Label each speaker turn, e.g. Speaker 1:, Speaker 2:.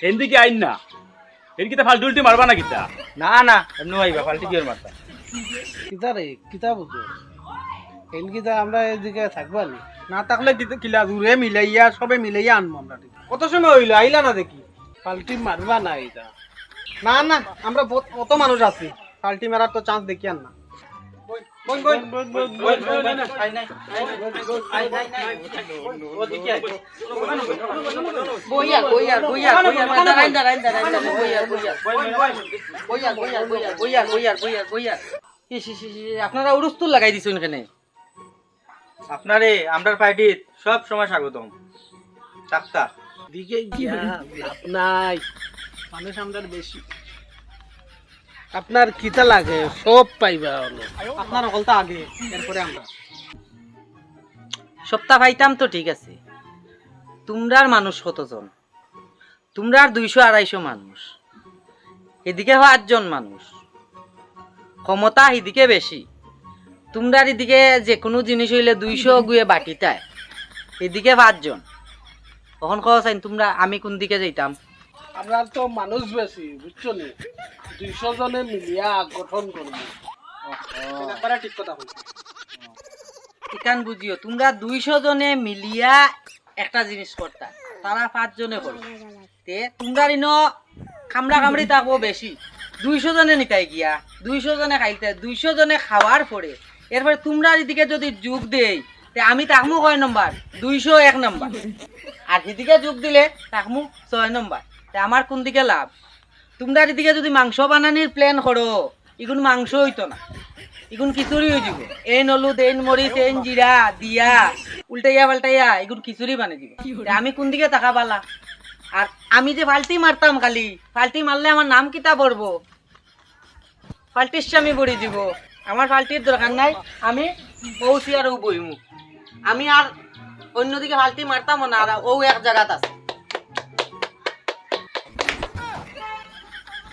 Speaker 1: এদিকে আইন না? এর কিতা ফালতু উল্টি মারবা না কিতা
Speaker 2: না না এমনি আইবা পাল্টি কি মারতা
Speaker 3: কিতা রে কিতা বুঝো? এন কিতা আমরা এদিকে থাকবা নি? না থাকলে কিতা কিলা দূরে মিলাইয়া সবে মিলাইয়া আনব আমরা কত সময় হইল? আইলা না দেখি? পাল্টি মারবা না এটা না না আমরা বহুত- কত মানুষ আছি। পাল্টি মারার তো চান্স দেখি আর না।
Speaker 4: আপনারা উড়ুস্তুল লাগাই দিছেন এখানে।
Speaker 2: আপনারে আমরার পার্টিত সব সময় স্বাগতম। চাক্তা
Speaker 3: দিকে লাভ নাই। মানুষ আমাদের বেশি। আপনার কিতা লাগে? সব পাইবা আপনার অকলটা আগে, এরপরে আমরা।
Speaker 4: সপ্তাহ পাইতাম তো, ঠিক আছে। তোমরার মানুষ কতজন? তোমরার দুইশো আড়াইশো মানুষ। এদিকে পাঁচজন মানুষ। ক্ষমতা এদিকে বেশি। তোমরার এদিকে যে কোনো জিনিস হইলে দুইশো গুয়ে বাটিতায় এদিকে পাঁচজন তখন চাইন তোমরা, আমি কোন দিকে যাইতাম?
Speaker 3: আমরা তো মানুষ বেশি বুঝছ নি? দুইশো জনে মিলিয়া গঠন করব। একেবারে ঠিক কথা বলছো।
Speaker 4: ইকান বুঝিও তোমরা দুইশো জনে মিলিয়া একটা জিনিস করতা তারা পাঁচজনে করবে তে তোমরা ইন কামড়া কামড়ি থাকব বেশি। দুইশো জনে নিতাই গিয়া দুইশো জনে খাইতে দুইশো জনে খাওয়ার পরে এরপরে তোমরা এদিকে যদি যোগ দেই তে আমি তাকমু কয় নম্বর? দুইশো এক নম্বর। আর সেদিকে যোগ দিলে তাকমু ছয় নম্বর। তে আমার কোন দিকে লাভ? তোমরা এদিকে যদি মাংস বানানির প্ল্যান করো এগুন মাংস হইতো না। এগুন খিচুড়ি হয়ে যাব এন হলুদ এন মরিচ এন জিরা দিয়া উল্টাইয়া পাল্টাইয়া এগুন খিচুড়ি বানিয়ে দিব। আমি কোন দিকে টাকা পালা আর আমি যে ফাল্টি মারতাম খালি ফাল্টি মারলে আমার নাম কিতা পড়ব? ফাল্টির স্বামী পড়ে দিব আমার ফাল্টির দরকার নাই আমি পৌঁছি আর ও বইমু আমি আর অন্যদিকে ফাল্টি মারতাম না আর ও এক জায়গাত আছে।